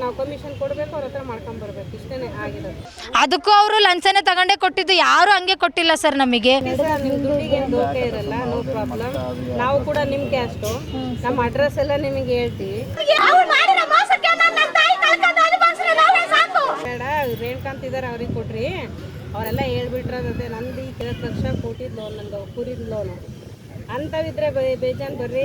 ನಾವು ಕಮಿಷನ್ ಕೊಡಬೇಕು ಅವ್ರ ಹತ್ರ ಮಾಡ್ಕೊಂಬರ್ಬೇಕು ಇಷ್ಟೇ ಆಗಿರೋದು. ಅದಕ್ಕೂ ಅವರು ಲಂಚನೇ ತಗೊಂಡೇ ಕೊಟ್ಟಿದ್ದು ಯಾರು ಹಂಗೆ ಕೊಟ್ಟಿಲ್ಲ ಸರ್ ನಮಗೆ. ಸರ್ ನಿಮ್ಮ ದುಡ್ಡಿಗೆ ಏನು ಇರಲ್ಲ ನೋ ಪ್ರಾಬ್ಲಮ್ ನಾವು ಕೂಡ ನಿಮ್ಮ ಕ್ಯಾಸ್ಟು ನಮ್ಮ ಅಡ್ರೆಸ್ ಎಲ್ಲ ನಿಮಗೆ ಹೇಳ್ತೀವಿ ಬೇಡ ರೇಣುಕಾಂತ್ ಇದಾರೆ ಅವ್ರಿಗೆ ಕೊಟ್ರಿ. ಅವರೆಲ್ಲ ಹೇಳ್ಬಿಟ್ರದೇ ನಂದು ಈ ಕೆಲಸ ಲಕ್ಷ ಕೊಟ್ಟಿದ್ ಲೋನ್ ನಂದು ಕುರಿದ ಲೋನು ಅಂಥವಿದ್ರೆ ಬೇಜಾನ್ ಬರ್ರಿ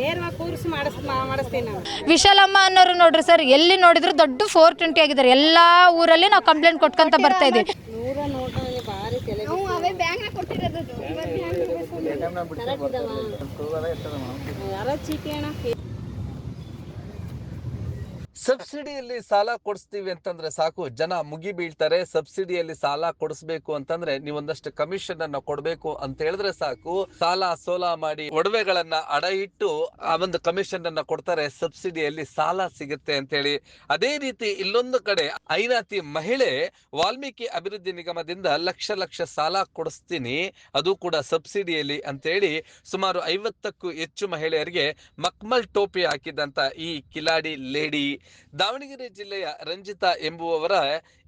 ನೇರವಾಗಿ ಕೂರಿಸಿ ಮಾಡಿಸ್ ಮಾಡಿಸ್ತೀನಿ ನಾವು ವಿಶಾಲಮ್ಮ ಅನ್ನೋರು ನೋಡ್ರಿ ಸರ್ ಎಲ್ಲಿ ನೋಡಿದ್ರು ದೊಡ್ಡ ಫೋರ್ ಟ್ವೆಂಟಿ ಆಗಿದ್ದಾರೆ. ಎಲ್ಲಾ ಊರಲ್ಲಿ ನಾವು ಕಂಪ್ಲೇಂಟ್ ಕೊಟ್ಕೊಂತ ಬರ್ತಾ ಇದೀವಿ ನೂರ ನೋಟ ಭಾರಿ ತಲೆ ಯಾರ ಚೀಟಿ ಅಣ್ಣ. ಸಬ್ಸಿಡಿಯಲ್ಲಿ ಸಾಲ ಕೊಡಿಸ್ತೀವಿ ಅಂತಂದ್ರೆ ಸಾಕು, ಜನ ಮುಗಿ ಬೀಳ್ತಾರೆ, ಸಬ್ಸಿಡಿಯಲ್ಲಿ ಸಾಲ ಕೊಡಿಸ್ಬೇಕು ಅಂತಂದ್ರೆ ನೀವೊಂದಷ್ಟು ಕಮಿಷನ್ ಅನ್ನ ಕೊಡ್ಬೇಕು ಅಂತ ಹೇಳಿದ್ರೆ ಸಾಕು. ಸಾಲ ಸೋಲ ಮಾಡಿ ಒಡವೆಗಳನ್ನ ಅಡ ಇಟ್ಟು ಆ ಒಂದು ಕಮಿಷನ್ ಅನ್ನ ಕೊಡ್ತಾರೆ, ಸಬ್ಸಿಡಿಯಲ್ಲಿ ಸಾಲ ಸಿಗುತ್ತೆ ಅಂತ ಹೇಳಿ ಅದೇ ರೀತಿ ಇಲ್ಲೊಂದು ಕಡೆ ಐನಾತಿ ಮಹಿಳೆ ವಾಲ್ಮೀಕಿ ಅಭಿವೃದ್ಧಿ ನಿಗಮದಿಂದ ಲಕ್ಷ ಲಕ್ಷ ಸಾಲ ಕೊಡಿಸ್ತೀನಿ, ಅದು ಕೂಡ ಸಬ್ಸಿಡಿಯಲ್ಲಿ ಅಂತೇಳಿ ಸುಮಾರು ಐವತ್ತಕ್ಕೂ ಹೆಚ್ಚು ಮಹಿಳೆಯರಿಗೆ ಮಕ್ಮಲ್ ಟೋಪಿ ಹಾಕಿದಂತ ಈ ಕಿಲಾಡಿ ಲೇಡಿ ದಾವಣಗೆರೆ ಜಿಲ್ಲೆಯ ರಂಜಿತಾ ಎಂಬುವವರ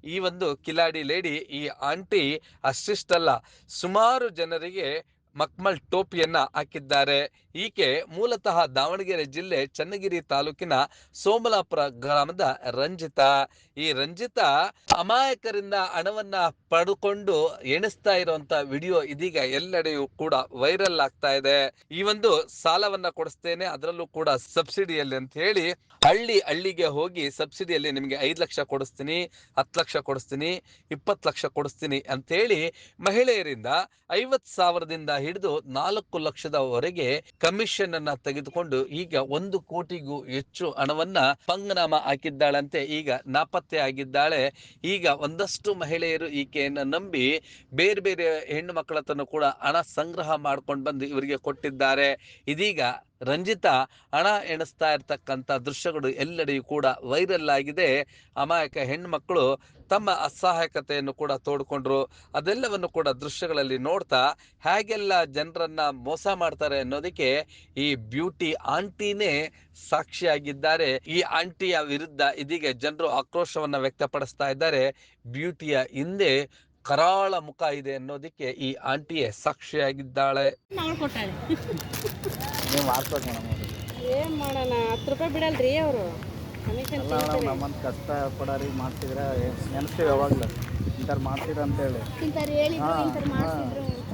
ಈ ಒಂದು ಕಿಲಾಡಿ ಲೇಡಿ, ಈ ಆಂಟಿ ಅಷ್ಟಿಷ್ಟಲ್ಲ ಸುಮಾರು ಜನರಿಗೆ ಮಕ್ಮಲ್ ಟೋಪಿಯನ್ನ ಹಾಕಿದ್ದಾರೆ. ಈಕೆ ಮೂಲತಃ ದಾವಣಗೆರೆ ಜಿಲ್ಲೆ ಚನ್ನಗಿರಿ ತಾಲೂಕಿನ ಸೋಮಲಾಪುರ ಗ್ರಾಮದ ರಂಜಿತಾ. ಈ ರಂಜಿತಾ ಅಮಾಯಕರಿಂದ ಹಣವನ್ನ ಪಡ್ಕೊಂಡು ಎಣಿಸ್ತಾ ಇರುವಂತ ವಿಡಿಯೋ ಇದೀಗ ಎಲ್ಲೆಡೆಯೂ ಕೂಡ ವೈರಲ್ ಆಗ್ತಾ ಇದೆ. ಈ ಒಂದು ಸಾಲವನ್ನ ಕೊಡಿಸ್ತೇನೆ, ಅದರಲ್ಲೂ ಕೂಡ ಸಬ್ಸಿಡಿಯಲ್ಲಿ ಅಂತ ಹೇಳಿ ಹಳ್ಳಿ ಹಳ್ಳಿಗೆ ಹೋಗಿ ಸಬ್ಸಿಡಿಯಲ್ಲಿ ನಿಮಗೆ ಐದು ಲಕ್ಷ ಕೊಡಿಸ್ತೀನಿ, ಹತ್ತು ಲಕ್ಷ ಕೊಡಿಸ್ತೀನಿ, ಇಪ್ಪತ್ತು ಲಕ್ಷ ಕೊಡಿಸ್ತೀನಿ ಅಂತ ಹೇಳಿ ಮಹಿಳೆಯರಿಂದ ಐವತ್ ಸಾವಿರದಿಂದ ಹಿಡಿದು ನಾಲ್ಕು ಲಕ್ಷದವರೆಗೆ ಕಮಿಷನ್ ಅನ್ನ ತೆಗೆದುಕೊಂಡು ಈಗ ಒಂದು ಕೋಟಿಗೂ ಹೆಚ್ಚು ಹಣವನ್ನ ಪಂಗನಾಮ ಹಾಕಿದ್ದಾಳಂತೆ. ಈಗ ನಾಪತ್ತೆ ಆಗಿದ್ದಾಳೆ. ಈಗ ಒಂದಷ್ಟು ಮಹಿಳೆಯರು ಈಕೆಯನ್ನು ನಂಬಿ ಬೇರೆ ಬೇರೆ ಹೆಣ್ಣು ಮಕ್ಕಳ ಹತ್ರನೂ ಕೂಡ ಹಣ ಸಂಗ್ರಹ ಮಾಡ್ಕೊಂಡು ಬಂದು ಇವರಿಗೆ ಕೊಟ್ಟಿದ್ದಾರೆ. ಇದೀಗ ರಂಜಿತಾ ಹಣ ಎಣಿಸ್ತಾ ಇರ್ತಕ್ಕಂಥ ದೃಶ್ಯಗಳು ಎಲ್ಲೆಡೆಯೂ ಕೂಡ ವೈರಲ್ ಆಗಿದೆ. ಅಮಾಯಕ ಹೆಣ್ಮಕ್ಳು ತಮ್ಮ ಅಸಹಾಯಕತೆಯನ್ನು ಕೂಡ ತೋಡ್ಕೊಂಡ್ರು. ಅದೆಲ್ಲವನ್ನು ಕೂಡ ದೃಶ್ಯಗಳಲ್ಲಿ ನೋಡ್ತಾ ಹೇಗೆಲ್ಲ ಜನರನ್ನ ಮೋಸ ಮಾಡ್ತಾರೆ ಅನ್ನೋದಕ್ಕೆ ಈ ಬ್ಯೂಟಿ ಆಂಟಿನೇ ಸಾಕ್ಷಿಯಾಗಿದ್ದಾರೆ. ಈ ಆಂಟಿಯ ವಿರುದ್ಧ ಇದೀಗ ಜನರು ಆಕ್ರೋಶವನ್ನ ವ್ಯಕ್ತಪಡಿಸ್ತಾ ಇದ್ದಾರೆ. ಬ್ಯೂಟಿಯ ಹಿಂದೆ ಕರಾಳ ಮುಖ ಇದೆ ಅನ್ನೋದಕ್ಕೆ ಈ ಆಂಟಿಯೇ ಸಾಕ್ಷಿಯಾಗಿದ್ದಾಳೆ. ಮಾಡ್ಬೇಕು ಮೇಡಮ್ ಏನು ಮಾಡೋಣ? ಹತ್ತು ರೂಪಾಯಿ ಬಿಡಲ್ರಿ ಅವರು. ಕಮಿಷನ್ ಎಲ್ಲ ಮೇಡಮ್ ನಮ್ಮಂತ ಕಷ್ಟ ಪಡೋರಿಗೆ ಮಾಡ್ತಿದ್ರೆ ನೆನೆಸ್ತೀವಿ ಯಾವಾಗಲೂ? ಇಂಥವ್ರು ಮಾಡ್ತೀರ ಅಂತೇಳಿ ಇಂಥವ್ರು ಹೇಳಿದ್ರು ಹಾಂ ಇಂಥವ್ರು ಮಾಡಿಸಿದ್ರು ಅಂತ.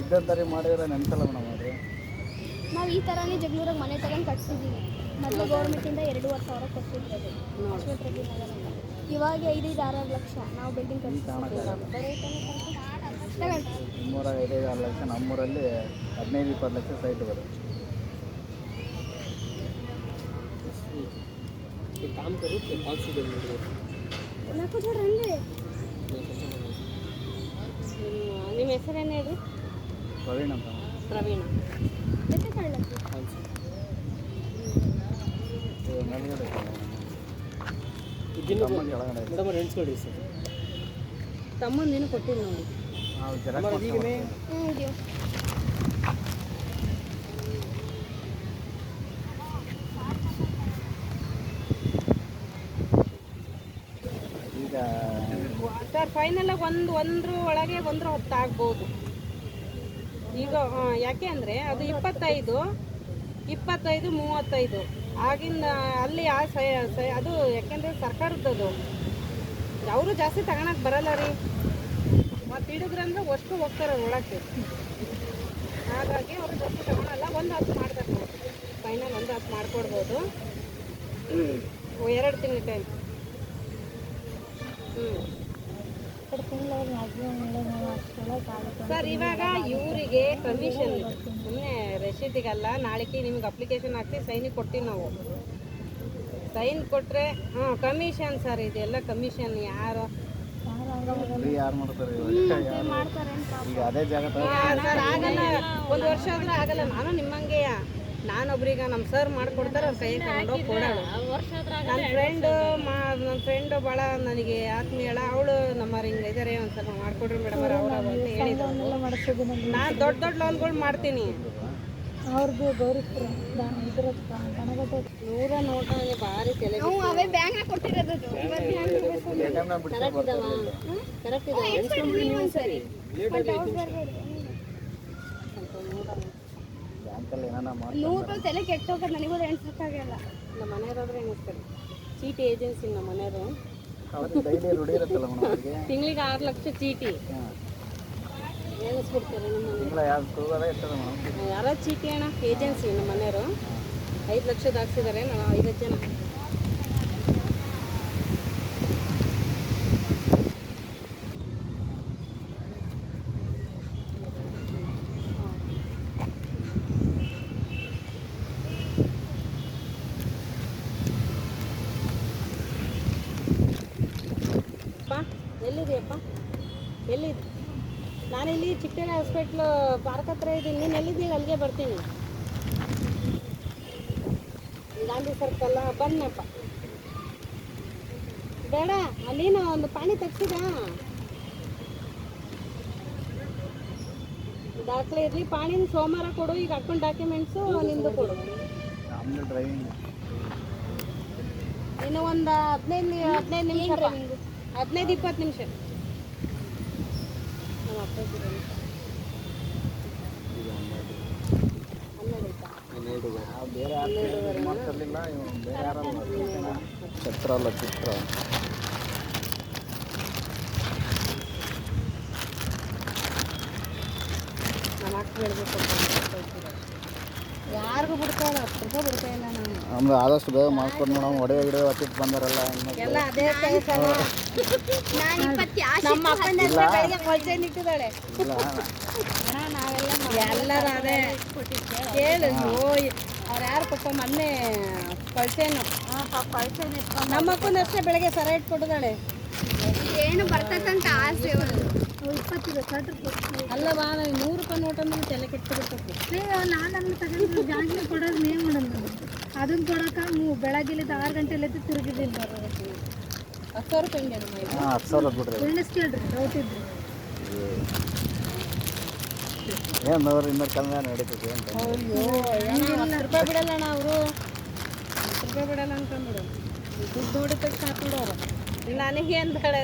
ಇದ್ದಂಥವ್ರಿಗೆ ಮಾಡಿದ್ರೆ ನೆನೆಸಲ್ಲ ಮೇಡಮ್ ಅದು ನಾವು ಈ ಥರನೇ ಜಗಳೂರಾಗ ಮನೆ ತಗೊಂಡು ಕಟ್ಸಿದ್ದೀವಿ ಮೊದಲು ಗೌರ್ಮೆಂಟಿಂದ ಎರಡೂವರೆ ಸಾವಿರ ಕೊಡ್ತಿದ್ರು ಅದು. ಆಸ್ಪತ್ರೆಗೆ ನಗರ ಅಂತ. ಇವಾಗ ಐದೈದು ಆರಾರು ಲಕ್ಷ ನಾವು ಬಿಲ್ಡಿಂಗ್ ಕಟ್ಸಿದ್ದೀವಿ ತಗೊಳ್ಳಿ ನಿಮ್ಮೂರ ಐದೈದು ಆರು ಲಕ್ಷ ನಮ್ಮೂರಲ್ಲಿ ಹದಿನೈದು ಇಪ್ಪತ್ತು ಲಕ್ಷ ಸೈಟ್ ಬರುತ್ತೆ. ನಾಲ್ಕು ಜೋಡ್ರಿ ಹಂಗೆ ನಿಮ್ಮ ಹೆಸರೇನು ಹೇಳಿ? ಪ್ರವೀಣ್ ಅಂತ. ಪ್ರವೀಣ. ತಮ್ಮ ಕೆಳಗಡೆ ಇದೆ. ತಮ್ಮಂದಿನ ಕೊಟ್ಟಿಲ್ಲ ನೋಡಿ. ಜೆರಾಕ್ಸ್ ಮಾಡ್ಸ್ಕೊಂಡ್ ಹ್ಞೂ ಇದೆಯೋ ಬರ್ತೀವಿ. ಈಗ ಫೈನಲ್ ಒಂದು ಒಂದ್ರ ಒಳಗೆ ಒಂದ್ರ ಹೊತ್ತು ಆಗ್ಬೋದು ಈಗ ಯಾಕೆ ಅಂದರೆ ಅದು ಇಪ್ಪತ್ತೈದು ಇಪ್ಪತ್ತೈದು ಮೂವತ್ತೈದು. ಆಗಿಂದ ಅಲ್ಲಿ ಆ ಸೈ ಸೈ- ಅದು ಯಾಕೆಂದರೆ ಸರ್ಕಾರದ್ದು ಅವರು ಜಾಸ್ತಿ ತಗೊಳಕ್ಕೆ ಬರಲ್ಲ ರೀ. ಮತ್ತು ಹಿಡಿದ್ರಂದ್ರೆ ಅಷ್ಟು ಹೋಗ್ತಾರೆ ಒಳಕ್ಕೆ ಹಾಗಾಗಿ ಅವರು ಜಾಸ್ತಿ ತಗೊಳಲ್ಲ. ಒಂದು ಹತ್ತು ಮಾಡ್ಬೇಕು ಫೈನಲ್ ಒಂದು ಹತ್ತು ಮಾಡ್ಕೊಡ್ಬೋದು. ಎರಡು ತಿಂಗಳ ಟೈಮ್ ಹ್ಞೂ ಸರ್ ಇವಾಗ ಇವರಿಗೆ ಕಮಿಷನ್ ಸುಮ್ಮನೆ ರೆಸಿಟಿಗಲ್ಲ ನಾಳೆಗೆ ನಿಮ್ಗೆ ಅಪ್ಲಿಕೇಶನ್ ಹಾಕ್ತೀವಿ ಸೈನಿಗೆ ಕೊಡ್ತೀವಿ ನಾವು. ಸೈನ್ ಕೊಟ್ಟರೆ ಹಾಂ ಕಮಿಷನ್ ಸರ್ ಇದೆಲ್ಲ ಕಮಿಷನ್ ಯಾರು? ಫ್ರೀ ಯಾರು ಮಾಡ್ತಾರೆ ಇವಾಗ? ಯಾರು? ಮಾಡ್ತಾರೆ ಅಂತ ಈಗ ಅದೇ ಜಾಗ ಸರ್ ಆಗಲ್ಲ. ಒಂದು ವರ್ಷ ಆದ್ರೆ ಆಗಲ್ಲ. ನಾನು ನಿಮ್ಮಂಗೆಯ? ನಾನೊಬ್ರೀಗ ನಮ್ಮ ಸರ್ ಮಾಡ್ಕೊಡ್ತಾರೆ ಅವ್ರ ಕೈ ತಗೊಂಡೋಗಿ ಕೊಡೋಣ ನನ್ನ ಫ್ರೆಂಡ್ ಮಾ ನನ್ನ ಫ್ರೆಂಡ್ ಭಾಳ ನನಗೆ ಆತ್ಮೀಯಳ ಅವಳು ನಮ್ಮ ಹಿಂಗೆ ಇದ್ದಾರೆ ಒಂದು ಸ್ವಲ್ಪ ಮಾಡ್ಕೊಡ್ರಿ ಮೇಡಮ್ ಅವ್ರು ಅವ್ರು ಅಂತ ಹೇಳಿದ್ರು ನಾನು ದೊಡ್ಡ ದೊಡ್ಡ ಲೋನ್ಗಳು ಮಾಡ್ತೀನಿ ಅವ್ರದ್ದು ಗೌರಿಪುರ ನೂರ ನೋಟ ಭಾರಿ ತಲೆ ಅವೇ ಬ್ಯಾಂಕ್ನಾಗ ಕೊಟ್ಟಿರೋದು ಇವತ್ತು ಹೆಂಗ್ ಬೇಕು? ಎ ಟಿ ಕರೆಕ್ಟ್ ಇದಾವ ಎಣಿಸ್ಕೊಂಡ್ಬಿಡಿ ನಮ್ಮ ಏನಾನ ಮಾಡಿ ನೂರು ರೂಪಾಯಿ ತಲೆ ಕೆಟ್ಟೋಗೋದು ನನಗೂ ಎಣಿಸಕ್ಕಾಗಲ್ಲ ನಮ್ಮ ಮನೆಯವ್ರಾದ್ರೆ ಎಣಿಸ್ತಾರೆ ಚೀಟಿ ಏಜೆನ್ಸಿ ನಮ್ಮ ಮನೆಯವರು. ಅವ್ರಿಗೆ ಡೈಲಿ ರೂಢಿ ಇರುತ್ತಲ್ಲ ಮೇಡಮ್ ಅವ್ರಿಗೆ? ತಿಂಗಳಿಗೆ ಆರು ಲಕ್ಷ ಚೀಟಿ. ಎಣಿಸ್ಬಿಡ್ತಾರೆ ನಮ್ಮ ಮನೆ ತಿಂಗಳ ಯಾರು ತಗೋದೇ ಇರ್ತದೆ ಮೇಡಮ್. ಯಾರೋ ಚೀಟಿ ಅಣ್ಣ ಏಜೆನ್ಸಿ ನಮ್ಮ ಮನೆಯವರು. ಐದು ಲಕ್ಷದ ಹಾಕ್ಸಿದ್ದಾರೆ ನಾವು ಐವತ್ತು ಜನ ಅಪ್ಪ ಎಲ್ಲಿದೆಯಪ್ಪ ಎಲ್ಲಿದೆ? ನಾನಿಲ್ಲಿ ಚಿಕ್ಕೇರಿ ಹಾಸ್ಪಿಟ್ಲು ಪಾರ್ಕ್ ಹತ್ರ ಇದ್ದೀನಿ. ನೀನು ಎಲ್ಲಿದ್ದೀನಿ ಅಲ್ಲಿಗೆ ಬರ್ತೀನಿ. ಗಾಂಧಿ ಸರ್ಕಲ್ ಬನ್ನಪ್ಪ ಬೇಡ ಅಲ್ಲಿನ ಒಂದು ಪಾಣಿ ತೆಗ್ಸಿದ ದಾಖಲೆ ಇರಲಿ. ಪಾಣಿನ ಸೋಮವಾರ ಕೊಡು. ಈಗ ಅಕೌಂಟ್ ಡಾಕ್ಯುಮೆಂಟ್ಸು ನಿಂದು ಕೊಡು. ಇನ್ನು ಒಂದು ಹದಿನೈದು ಹದಿನೈದು ನಿಮಿಷ ಹದಿನೈದು ಇಪ್ಪತ್ತು ನಿಮಿಷ. ನಮ್ಮ ಅಪ್ಪ ಚಿತ್ರ ಅಲ್ಲ ಚಿತ್ರ. ಯಾರಿಗೂ ಬಿಡ್ತಾಳ ಹತ್ತು ರೂಪಾಯಿ ಬಿಡ್ತಾ ಇಲ್ಲ ಆದಷ್ಟು ಬೇಗ ಮಾಡ್ಕೊಂಡು ಮೇಡಮ್ ಒಡೆ ಗಿಡ ಹತ್ತಿಟ್ಟು ಬಂದಾರಲ್ಲ ಎಲ್ಲ ಅದೇ ಕೆಲಸ ನಮ್ಮ ಅಪ್ಪನ ಬೆಳಿಗ್ಗೆ ಕೊಲ್ಚೆ ನಿಂತಿದ್ದಾಳೆ ಇಲ್ಲ. ಎಲ್ಲರೂ ಅದೇ ಕೇಳು ಓಯ್. ಅವ್ರು ಯಾರು ಪಾಪ ಮೊನ್ನೆ ಕೊಳ್ಸೇನು? ನಮ್ಮ ಅಪ್ಪನಷ್ಟೇ ಬೆಳಗ್ಗೆ ಸರ ಇಟ್ಕೊಟ್ಟಿದ್ದಾಳೆ. ಏನು ಬರ್ತದಂತ ಆಸೆ ಒಂದು ಇಪ್ಪತ್ತಿದೆ ಕಟ್ರು ಅಲ್ಲ ಬಾ ನನಗೆ ನೂರು ರೂಪಾಯಿ ನೋಟ್ ಅಂದ್ರೆ ತಲೆ ಕೆಟ್ಟಿರ್ತೈತಿ ನಾನು ಅದನ್ನ ತಗೊಂಡು ಜಾಸ್ತಿ ಕೊಡೋದು ನೇ ಮಾಡೋದು ನಾನು ಅದನ್ನ ಕೊಡೋಕೆ ಮೂ ಬೆಳಗ್ಗೆಲಿದ್ದ ಆರು ಗಂಟೆಲಿ ತಿರುಗಿದ್ದೀನಿ ಬರೋದಕ್ಕೆ. ಹಾಂ ಹತ್ತು ಸಾವಿರ ಬಿಡ್ರಿ. ಏನು ಇನ್ನೂರು ಬಿಡಲ್ಲ ಅವರು. ರೂಪಾಯಿ ಬಿಡಲ್ಲ ಅಂತಂದ್ರು ದುಡ್ಡು ನೋಡಿದ ತಕ್ಷಣ ಹಾಕ್ಬಿಡೋರು ನನಗೇನು ಬೇಡ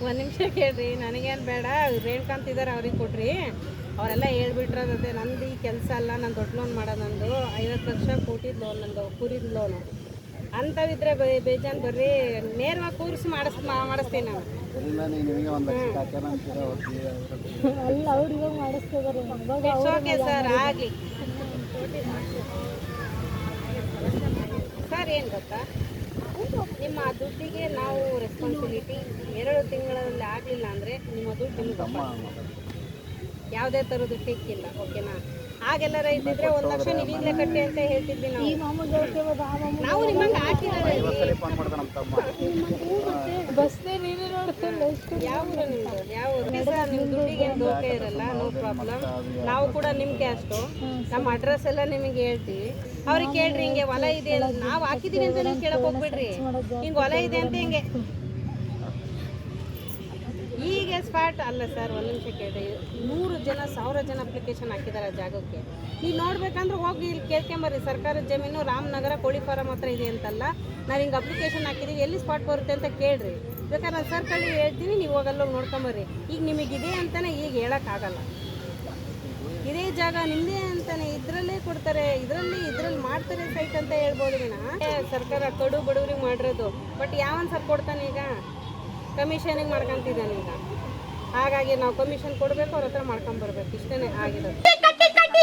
ಒಂದು ನಿಮಿಷ ಕೇಳ್ರಿ ನನಗೇನು ಬೇಡ? ರೇಣುಕಾಂತ್ ಇದ್ದಾರೆ ಅವ್ರಿಗೆ ಕೊಡ್ರಿ ಅವರೆಲ್ಲ ಹೇಳ್ಬಿಟ್ರದೇ ನಂದು ಈ ಕೆಲಸ ಅಲ್ಲ ನಾನು ದೊಡ್ಡ ಲೋನ್ ಮಾಡೋದು ನಂದು. ಐವತ್ತು ಲಕ್ಷ ಕೋಟಿದ ಲೋನ್ ನಂದು ಕುರಿದ ಲೋನು ಅಂಥವಿದ್ರೆ ಬೇಜಾನ್ ಬರ್ರಿ. ನೇರವಾಗಿ ಕೂರಿಸಿ ಮಾಡಿಸ್ ಮಾಡಿಸ್ತೀನಿ ನಾನು. ಇಲ್ಲ ನೀವು ನಿಮಗೆ ಲಕ್ಷ ಹಾಕ್ಯಾನ ಅಂತೀರ ಹೋಗ್ತೀವಿ ಅಲ್ಲ ಅವ್ರು ಇವಾಗ ಮಾಡಿಸ್ತಿದಾರೆ ಓಕೆ ಸರ್ ಆಗಲಿ. ಸರ್ ಏನು ಗೊತ್ತಾ? ನಿಮ್ಮ ದುಡ್ಡಿಗೆ ನಾವು ರೆಸ್ಪಾನ್ಸಿಬಿಲಿಟಿ ಎರಡು ತಿಂಗಳಲ್ಲಿ ಆಗಲಿಲ್ಲ ಅಂದರೆ ನಿಮ್ಮ ದುಡ್ಡು ನಿಮ್ಗೆ. ಯಾವುದೇ ಥರದ್ದು ಟೇಕ್ ಇಲ್ಲ ಓಕೆನಾ ಹಾಗೆಲ್ಲರ ಇದ್ದಿದ್ರೆ ಒಂದು ಲಕ್ಷ ನೀವು ಈಗಲೇ ಕಟ್ಟಿ ಅಂತ ಹೇಳ್ತಿದ್ವಿ ನಾವು. ನಾವು ನಿಮ್ಮಂಗೆ ಹಾಕಿದ್ದಾರೆ ಸರಿ ಫೋನ್ ಮಾಡ್ದೆ ನಮ್ಮ ತಮ್ಮ ಬಸ್ನೇ ನೋಡ್ತಿಲ್ಲ ಎಷ್ಟು ಯಾವ ಊರು ನಿಮ್ಮದು ಯಾವ ಊರು ಸರ್ ನಿಮ್ಮ ದುಡ್ಡಿಗೆ ಏನು ದೋಖೆ ಇರಲ್ಲ ನೋ ಪ್ರಾಬ್ಲಮ್ ನಾವು ಕೂಡ ನಿಮ್ ಕ್ಯಾಸ್ಟು ನಮ್ಮ ಅಡ್ರೆಸ್ ಎಲ್ಲ ನಿಮಗೆ ಹೇಳ್ತೀವಿ. ಅವ್ರಿಗೆ ಕೇಳ್ರಿ ಹಿಂಗೆ ಹೊಲ ಇದೆ ನಾವು ಹಾಕಿದೀವಿ ಅಂತ ನೀವು ಕೇಳಕ್ ಹೋಗ್ಬಿಡ್ರಿ. ಹಿಂಗೆ ಹೊಲ ಇದೆ ಅಂತ ಹಿಂಗೆ. ಈಗ ಸ್ಪಾಟ್ ಅಲ್ಲ ಸರ್, ಒಂದು ನಿಮಿಷ ಕೇಳಿ ನೂರು ಜನ, ಸಾವಿರ ಜನ ಅಪ್ಲಿಕೇಶನ್ ಹಾಕಿದ್ದಾರೆ ಜಾಗಕ್ಕೆ. ನೀವು ನೋಡ್ಬೇಕಂದ್ರೆ ಹೋಗಿ ಇಲ್ಲಿ ಕೇಳ್ಕೊಂಬರ್ರಿ. ಸರ್ಕಾರದ ಜಮೀನು ರಾಮನಗರ ಕೋಳಿ ಫಾರಂ ಹತ್ರ ಇದೆ ಅಂತಲ್ಲ. ನಾವು ಹಿಂಗೆ ಅಪ್ಲಿಕೇಶನ್ ಹಾಕಿದ್ದೀವಿ ಎಲ್ಲಿ ಸ್ಪಾಟ್ ಬರುತ್ತೆ ಅಂತ ಕೇಳ್ರಿ. ಬೇಕಾದ್ರೆ ನಾನು ಸರ್ಕಲ್ಲಿ ಹೇಳ್ತೀನಿ, ನೀವು ಹೋಗಲ್ಲ ನೋಡ್ಕೊಂಬರ್ರಿ. ಈಗ ನಿಮಗಿದೆ ಅಂತಲೇ ಈಗ ಹೇಳೋಕ್ಕಾಗಲ್ಲ. ಇದೇ ಜಾಗ ನಿಮ್ಮದೇ ಅಂತಾನೆ, ಇದರಲ್ಲೇ ಕೊಡ್ತಾರೆ, ಇದರಲ್ಲಿ ಇದರಲ್ಲಿ ಮಾಡ್ತಾರೆ ಸೈಟ್ ಅಂತ ಹೇಳ್ಬೋದು ನಾನು. ಸರ್ಕಾರ ಕಡು ಬಡವ್ರಿಗೆ ಮಾಡಿರೋದು ಬಟ್ ಯಾವನ್ ಸರ್ ಕೊಡ್ತಾನೆ ಈಗ? ಕಮಿಷನಿಗೆ ಮಾಡ್ಕೊಂತಿದ್ದಾನೆ ಈಗ. ಹಾಗಾಗಿ ನಾವು ಕಮಿಷನ್ ಕೊಡಬೇಕು ಅವ್ರ ಹತ್ರ ಮಾಡ್ಕೊಂಡ್ಬರ್ಬೇಕು ಇಷ್ಟೇ ಆಗಿರೋದು. ಕಟ್ಟಿ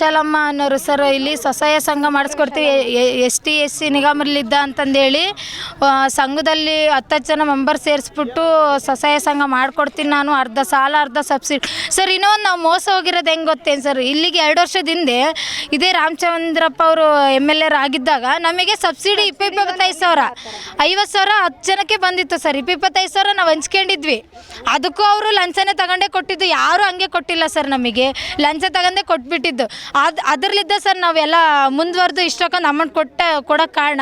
ವಿಶಾಲಮ್ಮ ಅನ್ನೋರು ಸರ್ ಇಲ್ಲಿ ಸ್ವಸಹಾಯ ಸಂಘ ಮಾಡಿಸ್ಕೊಡ್ತೀವಿ ಎಸ್ ಟಿ ಎಸ್ ಸಿ ನಿಗಮಲ್ಲಿದ್ದ ಅಂತಂದೇಳಿ ಸಂಘದಲ್ಲಿ ಹತ್ತು ಜನ ಮೆಂಬರ್ ಸೇರಿಸ್ಬಿಟ್ಟು ಸ್ವಸಹಾಯ ಸಂಘ ಮಾಡಿಕೊಡ್ತೀನಿ ನಾನು. ಅರ್ಧ ಸಾಲ, ಅರ್ಧ ಸಬ್ಸಿಡಿ ಸರ್ ಇನ್ನೊಂದು ನಾವು ಮೋಸ ಹೋಗಿರೋದು ಹೆಂಗೆ ಗೊತ್ತೇನು ಸರ್ ಇಲ್ಲಿಗೆ ಎರಡು ವರ್ಷದ ಹಿಂದೆ ಇದೇ ರಾಮಚಂದ್ರಪ್ಪ ಅವರು ಎಂ ಎಲ್ ಎರ್ ಆಗಿದ್ದಾಗ ನಮಗೆ ಸಬ್ಸಿಡಿ ಇಪ್ಪ ಇಪ್ಪತ್ತೈದು ಸಾವಿರ. ಐವತ್ತು ಸಾವಿರ ಹತ್ತು ಜನಕ್ಕೆ ಬಂದಿತ್ತು ಸರ್ ಇಪ್ಪ ಇಪ್ಪತ್ತೈದು ಸಾವಿರ ನಾವು ಹಂಚ್ಕೊಂಡಿದ್ವಿ. ಅದಕ್ಕೂ ಅವರು ಲಂಚನೇ ತಗೊಂಡೇ ಕೊಟ್ಟಿದ್ದು. ಯಾರೂ ಹಂಗೆ ಕೊಟ್ಟಿಲ್ಲ ಸರ್ ನಮಗೆ. ಲಂಚ ತಗೊಂಡೇ ಕೊಟ್ಬಿಟ್ಟಿದ್ದು. ಅದು, ಅದರಲ್ಲಿದ್ದ ಸರ್ ನಾವೆಲ್ಲ ಮುಂದುವರೆದು ಇಷ್ಟಕ್ಕೊಂದು ಅಮೌಂಟ್ ಕೊಟ್ಟ ಕೊಡೋಕ್ಕೆ ಕಾರಣ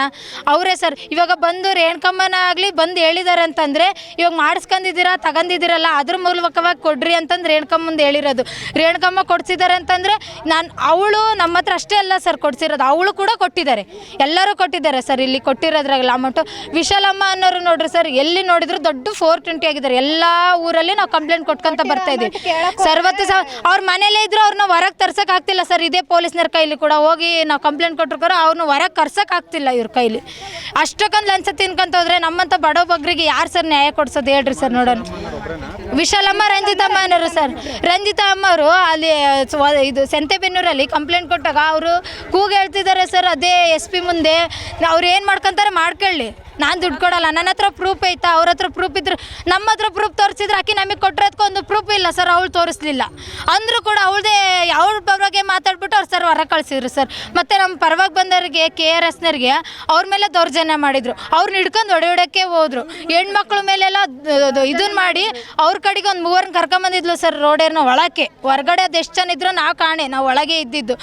ಅವರೇ ಸರ್ ಇವಾಗ ಬಂದು ರೇಣುಕಮ್ಮನ ಆಗಲಿ ಬಂದು ಹೇಳಿದ್ದಾರೆ ಅಂತಂದರೆ ಇವಾಗ ಮಾಡಿಸ್ಕೊಂಡಿದ್ದೀರಾ ತಗೊಂಡಿದ್ದೀರಲ್ಲ ಅದ್ರ ಮೂಲಕವಾಗಿ ಕೊಡ್ರಿ ಅಂತಂದು ರೇಣುಕಮ್ಮಂದು ಮುಂದೆ ಹೇಳಿರೋದು. ರೇಣುಕಮ್ಮ ಕೊಡ್ಸಿದ್ದಾರೆ ಅಂತಂದರೆ ನಾನು ಅವಳು ನಮ್ಮ ಹತ್ರ ಅಷ್ಟೇ ಅಲ್ಲ ಸರ್ ಕೊಡ್ಸಿರೋದು. ಅವಳು ಕೂಡ ಕೊಟ್ಟಿದ್ದಾರೆ. ಎಲ್ಲರೂ ಕೊಟ್ಟಿದ್ದಾರೆ ಸರ್ ಇಲ್ಲಿ ಕೊಟ್ಟಿರೋದ್ರಾಗಲ್ಲ ಅಮೌಂಟು ವಿಶಾಲಮ್ಮ ಅನ್ನೋರು ನೋಡ್ರಿ ಸರ್ ಎಲ್ಲಿ ನೋಡಿದ್ರು ದೊಡ್ಡ ಫೋರ್ ಟ್ವೆಂಟಿ ಆಗಿದ್ದಾರೆ. ಎಲ್ಲ ಊರಲ್ಲಿ ನಾವು ಕಂಪ್ಲೇಂಟ್ ಕೊಟ್ಕೊಂತ ಬರ್ತಾ ಇದ್ದೀವಿ ಸರ್ವತ್ತು ಸಹ ಅವ್ರ ಮನೇಲೇ ಇದ್ರು ಅವ್ರನ್ನ ಹೊರಗೆ ತರ್ಸಕ್ ಆಗ್ತಿಲ್ಲ ಸರ್. ಇದೇ ಪೊಲೀಸ್ನವ್ರ ಕೈಲಿ ಕೂಡ ಹೋಗಿ ನಾವು ಕಂಪ್ಲೇಂಟ್ ಕೊಟ್ಟಿರ್ತಾರೋ ಅವ್ರನ್ನ ಹೊರಗೆ ಕರ್ಸಕ್ ಆಗ್ತಿಲ್ಲ ಇವ್ರ ಕೈಲಿ. ಅಷ್ಟಕ್ಕೊಂದು ಲಂಚ ತಿನ್ಕೊಂತ ಹೋದ್ರೆ ನಮ್ಮಂತ ಬಡವ ಬಗ್ರಿಗೆ ಯಾರು ಸರ್ ನ್ಯಾಯ ಕೊಡ್ಸೋದು ಹೇಳ್ರಿ ಸರ್ ನೋಡೋಣ. ವಿಶಾಲಮ್ಮ, ರಂಜಿತಮ್ಮ ಅನ್ನೋರು ಸರ್? ರಂಜಿತಾ ಅಮ್ಮವರು ಅಲ್ಲಿ ಇದು ಸಂತೆಬೆನ್ನೂರಲ್ಲಿ ಕಂಪ್ಲೇಂಟ್ ಕೊಟ್ಟಾಗ ಅವರು ಕೂಗ್ ಹೇಳ್ತಿದ್ದಾರೆ ಸರ್ ಅದೇ ಎಸ್ ಪಿ ಮುಂದೆ. ಅವ್ರು ಏನು ಮಾಡ್ಕೊಂತಾರೆ ಮಾಡ್ಕೊಳ್ಳಿ. ನಾನು ದುಡ್ಡು ಕೊಡಲ್ಲ, ನನ್ನ ಹತ್ರ ಪ್ರೂಫ್ ಐತಾ? ಅವ್ರ ಹತ್ರ ಪ್ರೂಫ್ ಇದ್ರು ನಮ್ಮ ಹತ್ರ ಪ್ರೂಫ್ ತೋರಿಸಿದ್ರೆ ಆಕೆ ನಮಗೆ ಕೊಟ್ಟಿರೋದಕ್ಕೆ ಒಂದು ಪ್ರೂಫ್ ಇಲ್ಲ ಸರ್ ಅವಳು ತೋರಿಸ್ಲಿಲ್ಲ. ಅಂದರೂ ಕೂಡ ಅವಳದೇ ಅವ್ರ ಪರವಾಗಿ ಮಾತಾಡ್ಬಿಟ್ಟು ಅವ್ರು ಸರ್ ಹೊರ ಕಳಿಸಿದ್ರು ಸರ್ ಮತ್ತು ನಮ್ಮ ಪರವಾಗಿ ಬಂದವರಿಗೆ ಕೆ ಆರ್ ಎಸ್ನವ್ರಿಗೆ ಅವ್ರ ಮೇಲೆ ದೌರ್ಜನ್ಯ ಮಾಡಿದರು. ಅವ್ರನ್ನ ಹಿಡ್ಕೊಂಡು ಹೊಡೆಯೋಡಕ್ಕೆ ಹೋದ್ರು. ಹೆಣ್ಮಕ್ಳ ಮೇಲೆಲ್ಲ ಇದನ್ನ ಮಾಡಿ ಅವ್ರ ಕಡೆಗೆ ಒಂದು ಮೂವರನ್ನ ಕರ್ಕೊಂಬಂದಿದ್ಲು ಸರ್ ರೋಡೇರ್ನ ಒಳಕ್ಕೆ. ಹೊರಗಡೆ ಅದು ಎಷ್ಟು ಜನ ಇದ್ರು ನಾವು ಕಾಣೆ, ನಾವು ಒಳಗೆ ಇದ್ದಿದ್ದು.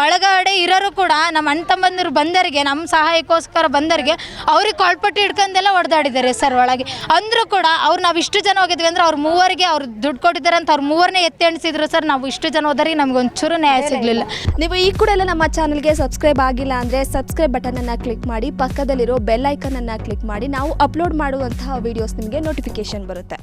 ಒಳಗಡೆ ಇರೋರು ಕೂಡ ನಮ್ಮ ಅಣ್ಣ ತಮ್ಮಂದಿರು ಬಂದರಿಗೆ ನಮ್ಮ ಸಹಾಯಕ್ಕೋಸ್ಕರ ಬಂದರಿಗೆ ಅವ್ರಿಗೆ ಕೊಳ್ಪಟ್ಟು ಹಿಡ್ಕೊಂಡೆಲ್ಲ ಹೊಡೆದಾಡಿದ್ದಾರೆ ಸರ್ ಒಳಗೆ. ಅಂದರೂ ಕೂಡ ಅವ್ರು ನಾವು ಇಷ್ಟು ಜನ ಹೋಗಿದ್ವಿ ಅಂದ್ರೆ ಅವ್ರು ಮೂವರಿಗೆ ಅವ್ರು ದುಡ್ಡು ಕೊಟ್ಟಿದ್ದಾರೆ ಅಂತ ಅವ್ರು ಮೂವರನ್ನೇ ಎತ್ತಿ ಎಣಿಸಿದ್ರು ಸರ್, ನಾವು ಇಷ್ಟು ಜನ ಹೋದರಿಗೆ ನಮ್ಗೆ ಒಂಚೂರು ನ್ಯಾಯ ಸಿಗಲಿಲ್ಲ. ನೀವು ಈ ಕೂಡ ಎಲ್ಲ ನಮ್ಮ ಚಾನಲ್ಗೆ ಸಬ್ಸ್ಕ್ರೈಬ್ ಆಗಿಲ್ಲ ಅಂದರೆ ಸಬ್ಸ್ಕ್ರೈಬ್ ಬಟನನ್ನು ಕ್ಲಿಕ್ ಮಾಡಿ, ಪಕ್ಕದಲ್ಲಿರೋ ಬೆಲ್ ಐಕನನ್ನು ಕ್ಲಿಕ್ ಮಾಡಿ, ನಾವು ಅಪ್ಲೋಡ್ ಮಾಡುವಂತಹ ವೀಡಿಯೋಸ್ ನಿಮಗೆ ನೋಟಿಫಿಕೇಶನ್ ಬರುತ್ತೆ.